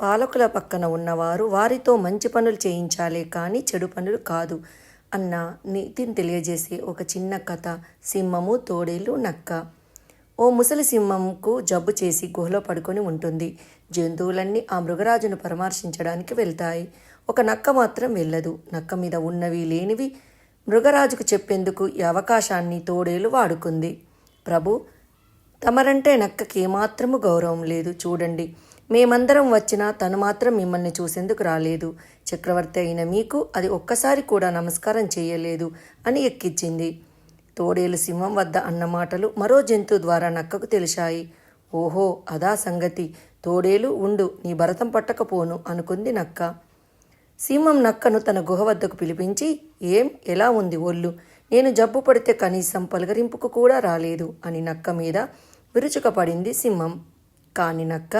పాలకుల పక్కన ఉన్నవారు వారితో మంచి పనులు చేయించాలే కానీ చెడు పనులు కాదు అన్న నీతిని తెలియజేసే ఒక చిన్న కథ సింహము తోడేలు నక్క. ఓ ముసలి సింహంకు జబ్బు చేసి గుహలో పడుకొని ఉంటుంది. జంతువులన్నీ ఆ మృగరాజును పరామర్శించడానికి వెళ్తాయి. ఒక నక్క మాత్రం వెళ్ళదు. నక్క మీద ఉన్నవి లేనివి మృగరాజుకు చెప్పేందుకు ఈ అవకాశాన్ని తోడేలు వాడుకుంది. ప్రభు తమరంటే నక్కకి ఏమాత్రము గౌరవం లేదు. చూడండి. మేమందరం వచ్చినా తను మాత్రం మిమ్మల్ని చూసేందుకు రాలేదు. చక్రవర్తి అయిన మీకు అది ఒక్కసారి కూడా నమస్కారం చేయలేదు అని ఎక్కించింది తోడేలు సింహం వద్ద అన్న మాటలు మరో జంతువు ద్వారా నక్కకు తెలిశాయి. ఓహో అదా సంగతి. తోడేలు ఉండు నీ భరతం పట్టకపోను అనుకుంది నక్క. సింహం నక్కను తన గుహ వద్దకు పిలిపించి ఏం ఎలా ఉంది ఒళ్ళు? నేను జబ్బు పడితే కనీసం పలకరింపుకు కూడా రాలేదు అని నక్క మీద విరుచుకపడింది సింహం. కాని నక్క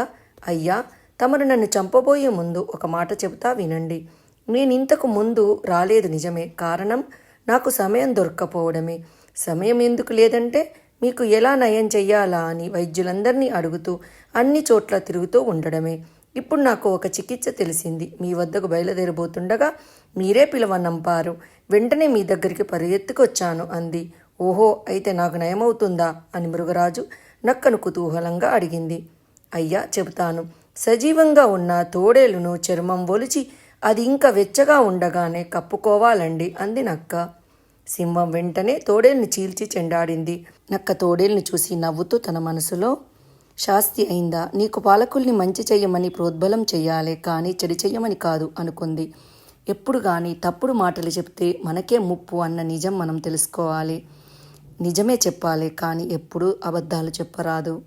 అయ్యా తమరు నన్ను చంపబోయే ముందు ఒక మాట చెబుతా వినండి. నేను ఇంతకు ముందు రాలేదు నిజమే. కారణం నాకు సమయం దొరక్కపోవడమే. సమయం ఎందుకు లేదంటే మీకు ఎలా నయం చెయ్యాలా అని వైద్యులందరినీ అడుగుతూ అన్ని చోట్ల తిరుగుతూ ఉండడమే. ఇప్పుడు నాకు ఒక చికిత్స తెలిసింది. మీ వద్దకు బయలుదేరబోతుండగా మీరే పిలవనంపారు వెంటనే మీ దగ్గరికి పరిగెత్తుకొచ్చాను అంది. ఓహో అయితే నాకు నయమవుతుందా అని మృగరాజు నక్కను కుతూహలంగా అడిగింది. అయ్యా చెబుతాను. సజీవంగా ఉన్న తోడేలును చర్మం ఒలిచి అది ఇంకా వెచ్చగా ఉండగానే కప్పుకోవాలండి అంది నక్క సింహం వెంటనే తోడేల్ని చీల్చి చెండాడింది. నక్క తోడేల్ని చూసి నవ్వుతూ తన మనసులో శాస్తి అయిందా? నీకు పాలకుల్ని మంచి చెయ్యమని ప్రోద్బలం చెయ్యాలి కానీ చెడు చెయ్యమని కాదు అనుకుంది. ఎప్పుడు కానీ తప్పుడు మాటలు చెప్తే మనకే ముప్పు అన్న నిజం మనం తెలుసుకోవాలి. నిజమే చెప్పాలి కానీ ఎప్పుడూ అబద్ధాలు చెప్పరాదు.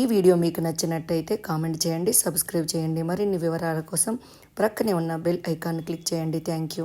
ఈ వీడియో మీకు నచ్చినట్టయితే కామెంట్ చేయండి సబ్స్క్రైబ్ చేయండి. మరిన్ని వివరాల కోసం ప్రక్కనే ఉన్న బెల్ ఐకాన్ క్లిక్ చేయండి. Thank you.